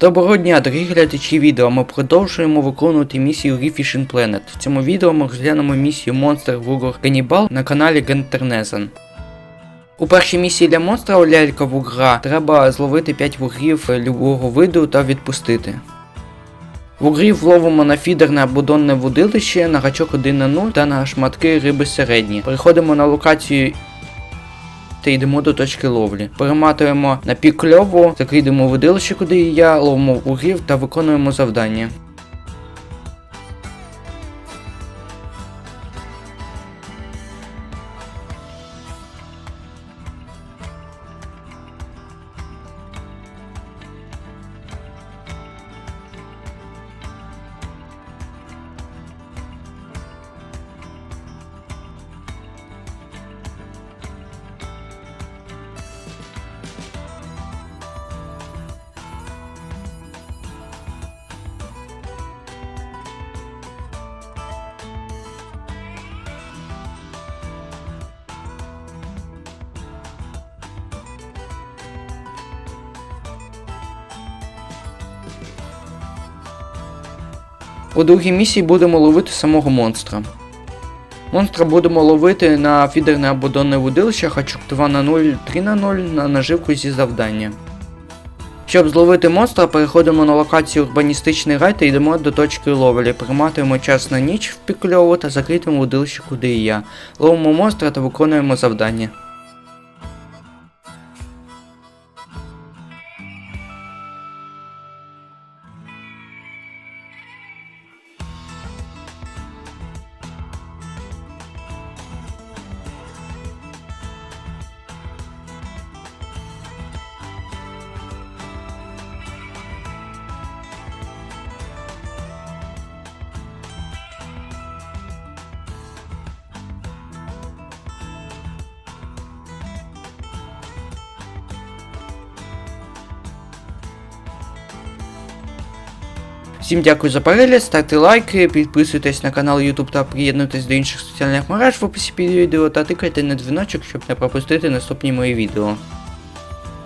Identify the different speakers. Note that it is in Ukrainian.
Speaker 1: Доброго дня, дорогі глядачі відео. Ми продовжуємо виконувати місію Reef Fishing Planet. В цьому відео ми розглянемо місію Monster Wugor Cannibal на каналі Гентернезен. У першій місії для монстра лялька вугра треба зловити 5 вугрів любого виду та відпустити. Вугрів ловимо на фідерне або донне водилище, на гачок 1 на 0 та на шматки риби середні. Переходимо на локацію та йдемо до точки ловлі. Перематуємо на пік льову, закидемо водилище, куди і я, ловимо вугрів та виконуємо завдання. У другій місії будемо ловити самого монстра. Монстра будемо ловити на фідерне або донне водилище, хачок 2 на 0, 3 на 0 на наживку зі завдання. Щоб зловити монстра, переходимо на локацію урбаністичний рай та йдемо до точки ловлі. Приматуємо час на ніч в пікльову та закритимо водилище, куди і я. Ловимо монстра та виконуємо завдання. Всім дякую за перегляд, ставте лайки, підписуйтесь на канал YouTube та приєднуйтесь до інших соціальних мереж в описі під відео та тикайте на дзвіночок, щоб не пропустити наступні мої відео.